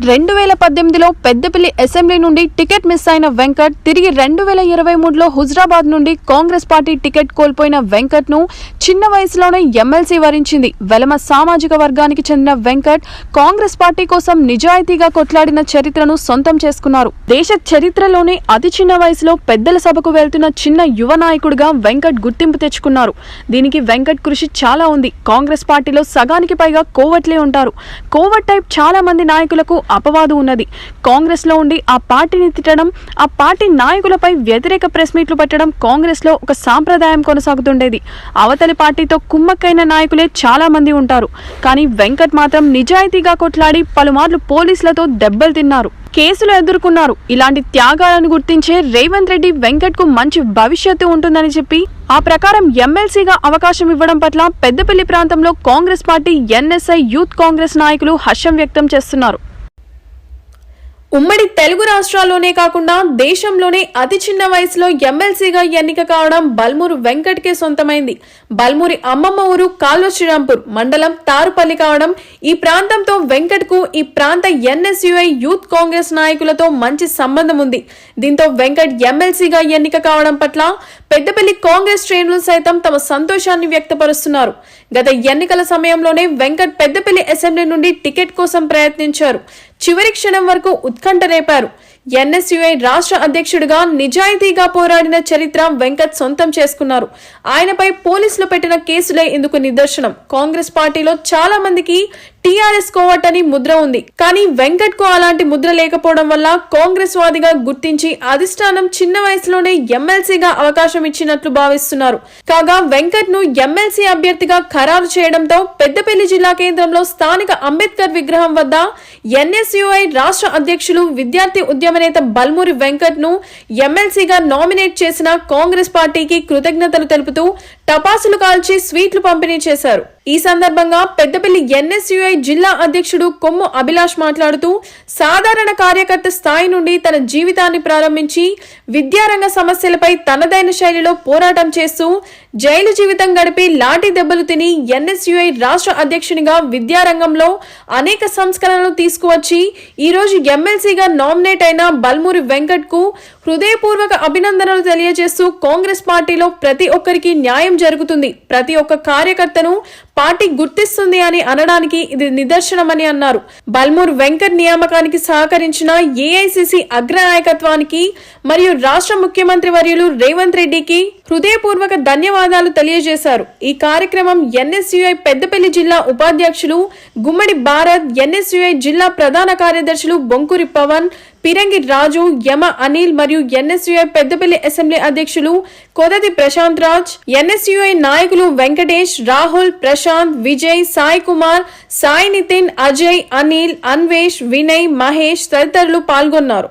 రెండు వేల పద్దెనిమిదిలో పెద్దపల్లి అసెంబ్లీ నుండి టికెట్ మిస్ అయిన వెంకట్ తిరిగి రెండు వేల ఇరవై మూడులో హుజరాబాద్ నుండి కాంగ్రెస్ పార్టీ టికెట్ కోల్పోయిన వెంకట్ను చిన్న వయసులోనే ఎమ్మెల్సీ వరించింది. వెలమ సామాజిక వర్గానికి చెందిన వెంకట్ కాంగ్రెస్ పార్టీ కోసం నిజాయితీగా కొట్లాడిన చరిత్రను సొంతం చేసుకున్నారు. దేశ చరిత్రలోనే అతి చిన్న వయసులో పెద్దల సభకు వెళ్తున్న చిన్న యువ నాయకుడిగా వెంకట్ గుర్తింపు తెచ్చుకున్నారు. దీనికి వెంకట్ కృషి చాలా ఉంది. కాంగ్రెస్ పార్టీలో సగానికి పైగా కోవట్లే ఉంటారు. కోవట్ టైప్ చాలా మంది నాయకులకు అపవాదు ఉన్నది. కాంగ్రెస్లో ఉండి ఆ పార్టీని తిట్టడం ఆ పార్టీ నాయకులపై వ్యతిరేక ప్రెస్ మీట్లు పెట్టడం కాంగ్రెస్లో ఒక సాంప్రదాయం కొనసాగుతుండేది. అవతలి పార్టీతో కుమ్మక్కైన నాయకులే చాలామంది ఉంటారు. కానీ వెంకట్ మాత్రం నిజాయితీగా కొట్లాడి పలుమార్లు పోలీసులతో దెబ్బలు తిన్నారు. కేసులు ఎదుర్కొన్నారు. ఇలాంటి త్యాగాలను గుర్తించే రేవంత్ రెడ్డి వెంకట్కు మంచి భవిష్యత్తు ఉంటుందని చెప్పి ఆ ప్రకారం ఎమ్మెల్సీగా అవకాశం ఇవ్వడం పట్ల పెద్దపల్లి ప్రాంతంలో Congress party NSI youth Congress నాయకులు హర్షం వ్యక్తం చేస్తున్నారు. ఉమ్మడి తెలుగు రాష్ట్రాల్లోనే కాకుండా దేశంలోనే అతి చిన్న వయసులో ఎమ్మెల్సీగా ఎన్నిక కావడం బల్మూరు వెంకట్కే సొంతమైంది. బల్మూరి అమ్మమ్మ ఊరు కాల్వ శ్రీరాంపూర్ మండలం తారుపల్లి కావడం ఈ ప్రాంతంతో వెంకట్కు ఈ ప్రాంత ఎన్ఎస్యుఐ యూత్ కాంగ్రెస్ నాయకులతో మంచి సంబంధం ఉంది. దీంతో వెంకట్ ఎమ్మెల్సీగా ఎన్నిక కావడం పట్ల పెద్దపల్లి కాంగ్రెస్ శ్రేణులు సైతం తమ సంతోషాన్ని వ్యక్తపరుస్తున్నారు. గత ఎన్నికల సమయంలోనే వెంకట్ పెద్దపల్లి అసెంబ్లీ నుండి టికెట్ కోసం ప్రయత్నించారు. చివరి క్షణం వరకు ఉత్కంఠ రేపారు. ఎన్ఎస్యుఐ రాష్ట్ర అధ్యక్షుడిగా నిజాయితీగా పోరాడిన చరిత్ర వెంకట్ సొంతం చేసుకున్నారు. ఆయనపై పోలీసులు పెట్టిన కేసులే ఇందుకు నిదర్శనం. కాంగ్రెస్ పార్టీలో చాలా మందికి టీఆర్ఎస్ కోవట్ అని ముద్ర ఉంది. కానీ వెంకట్కు అలాంటి ముద్ర లేకపోవడం వల్ల కాంగ్రెస్ వాదిగా గుర్తించి అధిష్టానం చిన్న వయసులోనే ఎమ్మెల్సీగా అవకాశం ఇచ్చినట్లు భావిస్తున్నారు. కాగా వెంకట్ను ఎమ్మెల్సీ అభ్యర్థిగా ఖరారు చేయడంతో పెద్దపల్లి జిల్లా కేంద్రంలో స్థానిక అంబేద్కర్ విగ్రహం వద్ద ఎన్ఎస్యుఐ రాష్ట్ర అధ్యక్షులు విద్యార్థి ఉద్యమ నేత బల్మూరి వెంకట్ను ఎమ్మెల్సీగా నామినేట్ చేసిన కాంగ్రెస్ పార్టీకి కృతజ్ఞతలు తెలుపుతూ టపాసులు కాల్చి స్వీట్లు పంపిణీ చేశారు. ఈ సందర్భంగా పెద్దపల్లి ఎన్ఎస్యుఐ జిల్లా అధ్యక్షుడు కొమ్ము అభిలాష్ మాట్లాడుతూ సాధారణ కార్యకర్త స్థాయి నుండి తన జీవితాన్ని ప్రారంభించి విద్యారంగ సమస్యలపై తనదైన శైలిలో పోరాటం చేస్తూ జైలు జీవితం గడిపి లాఠీ దెబ్బలు తిని ఎన్ఎస్యుఐ రాష్ట్ర అధ్యక్షునిగా విద్యారంగంలో అనేక సంస్కరణలు తీసుకువచ్చి ఈ రోజు ఎమ్మెల్సీగా నామినేట్ అయిన బల్మూరి వెంకట్కు హృదయపూర్వక అభినందనలు తెలియజేస్తూ కాంగ్రెస్ పార్టీలో ప్రతి ఒక్కరికి న్యాయం జరుగుతుంది. ప్రతి ఒక్క కార్యకర్తను పార్టీ గుర్తిస్తుంది అని అనడానికి ఇది నిదర్శనమని అన్నారు. బల్మూర్ వెంకట్ నియామకానికి సహకరించిన ఏఐసిసి అగ్ర నాయకత్వానికి మరియు రాష్ట్ర ముఖ్యమంత్రి వర్యులు రేవంత్ రెడ్డికి హృదయపూర్వక ధన్యవాదాలు తెలియజేశారు. ఈ కార్యక్రమం ఎన్ఎస్యుఐ పెద్దపల్లి జిల్లా ఉపాధ్యక్షులు గుమ్మడి భారత్ ఎన్ఎస్యుఐ జిల్లా ప్రధాన కార్యదర్శులు బొంకురి పవన్ పిరంగి రాజు యమ అనిల్ మరియు ఎన్ఎస్యుఐ పెద్దపల్లి అసెంబ్లీ అధ్యక్షులు కొదతి ప్రశాంత్ రాజ్ ఎన్ఎస్యుఐ నాయకులు వెంకటేష్ రాహుల్ ప్రశాంత్ విజయ్ సాయి కుమార్ సాయి నితిన్ అజయ్ అనిల్ అన్వేష్ వినయ్ మహేష్ తదితరులు పాల్గొన్నారు.